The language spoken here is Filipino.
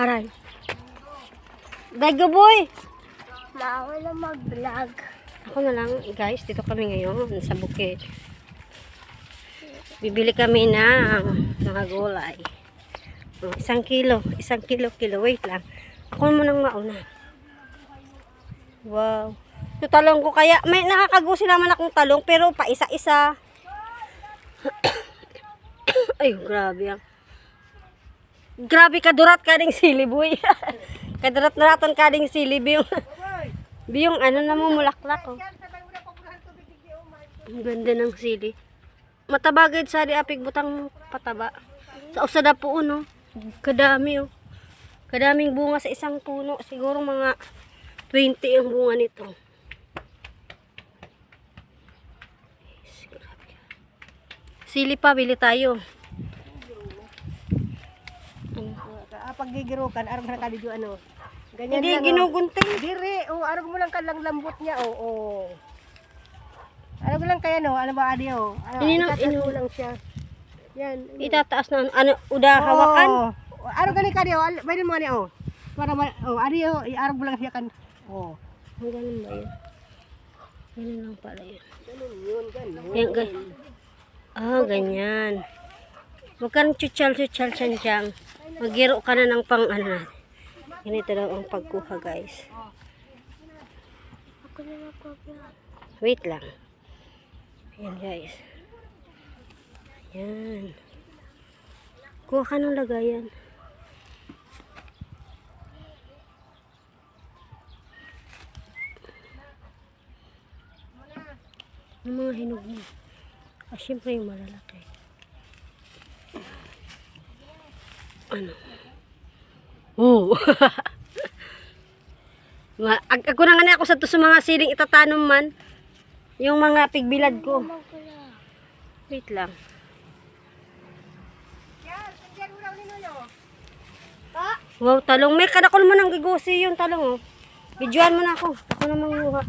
Aray. Dago boy! Bawal na mag-vlog. Ako na lang, guys. Dito kami ngayon sa bukid. Bibili kami ng mga gulay. Oh, isang kilo. Isang kilo, kilo. Wait lang. Ako mo nang mauna. Wow. Yung talong ko kaya, may nakakagusi naman akong talong, pero pa isa-isa. Ay, grabe ang. Grabe kadurat ka ding silib, boy. Kadurat-duratan ka ding silib yung, yung ano na mo, mulaklak, oh. Ganda ng sili. Matabagay sa di apig butang pataba. Sa usada po, no? Kadami, oh. Kadaming bunga sa isang puno. Siguro mga 20 ang bunga nito. Sili pa, bili tayo. Pag gigirukan, arag na kali yung ano. Ganyan Hindi, lang, oh. ginugunting. Dire, oh, arag mo lang kalang lambot niya, oh, oh. Arag mo lang kaya, no? Ano ba, adi, oh? Ano, itataas mo inu- lang siya. Yan. Itataas na, ano, uda, hawakan. Oh. Arag gani ka, di, oh. Pwede mo, adi, oh. Para, ma- oh, adi, oh. Arag mo lang siya kan. Oh. Ganun ba yun? Ganun lang pala yun. Ganun yun, ganun. Yan, gan- Ah, ganyan. Huwag kang tsutsal-tsutsal siyang Magiro ka na ng pang ano. Ganito daw ang pagkuha guys. Wait lang. Ayan guys. Ayan. Kuha ka ng lagayan. Ang mga hinog mo. Ah, syempre yung malalaki. Ano? Oh. Ag ako na nga ako sa to sa mga siling itatanom man. Yung mga pigbilad ko. Wait lang. Wow, talong. May kadakol mo ng gigosi yung talong, oh. Videoan mo na ako. Ako na manguha.